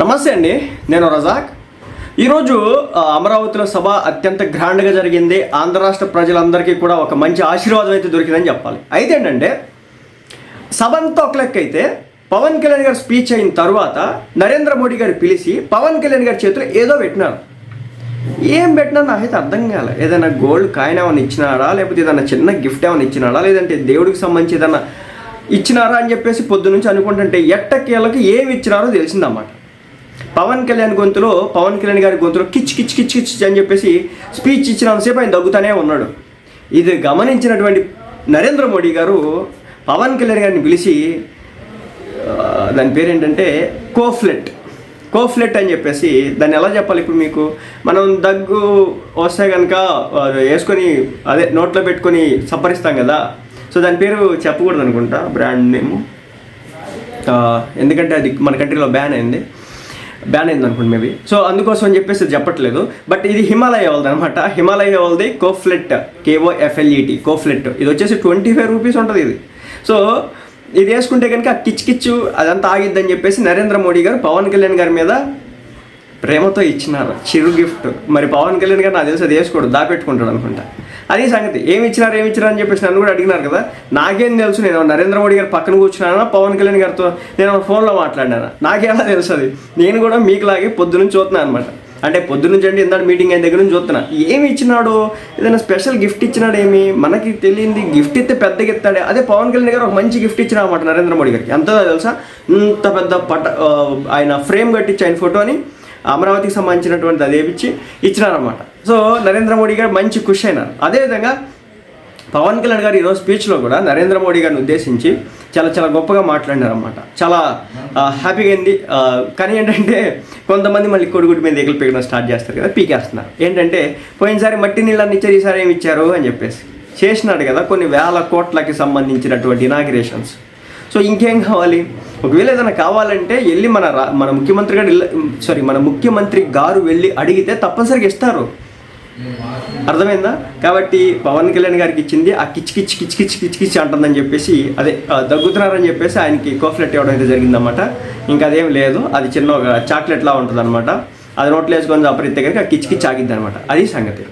నమస్తే అండి నేను రజాక్. ఈరోజు అమరావతిలో సభ అత్యంత గ్రాండ్గా జరిగింది. ఆంధ్ర రాష్ట్ర ప్రజలందరికీ కూడా ఒక మంచి ఆశీర్వాదం అయితే దొరికిందని చెప్పాలి. అయితే ఏంటంటే సభ అంతా ఒక లెక్క అయితే పవన్ కళ్యాణ్ గారు స్పీచ్ అయిన తర్వాత నరేంద్ర మోడీ గారు పిలిచి పవన్ కళ్యాణ్ గారి చేతిలో ఏదో పెట్టినారు. ఏం పెట్టినా నాకైతే అర్థం కాలే. ఏదైనా గోల్డ్ కాయిన్ ఏమైనా ఇచ్చినారా లేకపోతే ఏదైనా చిన్న గిఫ్ట్ ఏమైనా ఇచ్చినారా లేదంటే దేవుడికి సంబంధించి ఏదైనా ఇచ్చినారా అని చెప్పేసి పొద్దు నుంచి అనుకుంటుంటే ఎట్టకేళ్ళకి ఏమి ఇచ్చినారో తెలిసిందన్నమాట. పవన్ కళ్యాణ్ గొంతులో పవన్ కళ్యాణ్ గారి గొంతులో కిచ్ కిచ్ కిచ్ కిచ్ అని చెప్పేసి స్పీచ్ ఇచ్చినంతసేపు ఆయన దగ్గుతానే ఉన్నాడు. ఇది గమనించినటువంటి నరేంద్ర మోడీ గారు పవన్ కళ్యాణ్ గారిని పిలిచి దాని పేరు ఏంటంటే కోఫ్లెట్ కోఫ్లెట్ అని చెప్పేసి దాన్ని ఎలా చెప్పాలి ఇప్పుడు మీకు? మనం దగ్గు వస్తే కనుక అది వేసుకొని అదే నోట్లో పెట్టుకొని సప్పరిస్తాం కదా. సో దాని పేరు చెప్పకూడదు అనుకుంటా బ్రాండ్ నేమ్. ఎందుకంటే అది మన కంట్రీలో బ్యాన్ అయింది. బ్యాన్ అయింది అనుకోండి మేబీ సో అందుకోసం అని చెప్పేసి చెప్పట్లేదు. బట్ ఇది హిమాలయ వాళ్ళది అనమాట హిమాలయ వాళ్ళది కోఫ్లెట్ కేఓఎఫ్ఎల్ఈటి కోఫ్లెట్. ఇది వచ్చేసి ట్వంటీ ఫైవ్ రూపీస్ ఉంటుంది ఇది. సో ఇది వేసుకుంటే కనుక కిచ్ కిచ్చు అదంతా ఆగిద్దని చెప్పేసి నరేంద్ర మోడీ గారు పవన్ కళ్యాణ్ గారి మీద ప్రేమతో ఇచ్చినారు. చిరు గిఫ్ట్. మరి పవన్ కళ్యాణ్ గారు నాకు తెలిసి అది వేసుకోడు దాపెట్టుకుంటాడు అనుకుంటా. అది సంగతి. ఏమి ఇచ్చినారు ఏమి ఇచ్చినారు అని చెప్పేసి నన్ను కూడా అడిగినారు కదా. నాకేం తెలుసు నేను నరేంద్ర మోడీ గారు పక్కన కూర్చున్నానా పవన్ కళ్యాణ్ గారితో నేను ఫోన్లో మాట్లాడినా నాకేలా తెలుసు అది నేను కూడా మీకు లాగే పొద్దునుంచి చూస్తున్నాను అనమాట అంటే పొద్దునుంచి అంటే ఇందాక మీటింగ్ అయిన దగ్గర నుంచి చూస్తున్నా ఏమి ఇచ్చినాడు? ఏదైనా స్పెషల్ గిఫ్ట్ ఇచ్చినాడు ఏమి? మనకి తెలియంది గిఫ్ట్ ఇస్తే పెద్దగా ఇస్తాడే అదే పవన్ కళ్యాణ్ గారు ఒక మంచి గిఫ్ట్ ఇచ్చిన అనమాట నరేంద్ర మోడీ గారికి. ఎంత తెలుసా? ఇంత పెద్ద పట ఆయన ఫ్రేమ్ కట్టించి ఆయన ఫోటోని అమరావతికి సంబంధించినటువంటి అది వేపించి ఇచ్చినారనమాట సో నరేంద్ర మోడీ గారు మంచి ఖుషి అయినారు. అదేవిధంగా పవన్ కళ్యాణ్ గారు ఈరోజు స్పీచ్లో కూడా నరేంద్ర మోడీ గారిని ఉద్దేశించి చాలా చాలా గొప్పగా మాట్లాడినారనమాట చాలా హ్యాపీగా అయింది. కానీ ఏంటంటే కొంతమంది మళ్ళీ కొడుగుడి మీద ఎగులు పీకడం స్టార్ట్ చేస్తారు కదా పీకేస్తున్నారు. ఏంటంటే పోయినసారి మట్టి నీళ్ళని ఇచ్చారు ఈసారి ఏమి ఇచ్చారు అని చెప్పేసి చేసినాడు కదా కొన్ని వేల కోట్లకి సంబంధించినటువంటి ఇనాగ్రేషన్స్ సో ఇంకేం కావాలి? ఒకవేళ ఏదైనా కావాలంటే వెళ్ళి మన రా మన ముఖ్యమంత్రి గారు సారీ మన ముఖ్యమంత్రి గారు వెళ్ళి అడిగితే తప్పనిసరిగా ఇస్తారు. అర్థమైందా? కాబట్టి పవన్ కళ్యాణ్ గారికి ఇచ్చింది ఆ కిచ్ కిచ్ కిచ్ కిచ్ కిచ్ కిచ్ అంటుందని చెప్పేసి అదే దగ్గుతున్నారని చెప్పేసి ఆయనకి కోఫ్లెట్ ఇవ్వడం అయితే జరిగిందన్నమాట. ఇంకా అదేం లేదు అది చిన్న ఒక చాక్లెట్లా ఉంటుంది అనమాట అది నోట్లో వేసుకొని చప్పరిస్తే కనుక ఆ కిచ్ కిచ్ ఆగిద్ది అనమాట అది సంగతి.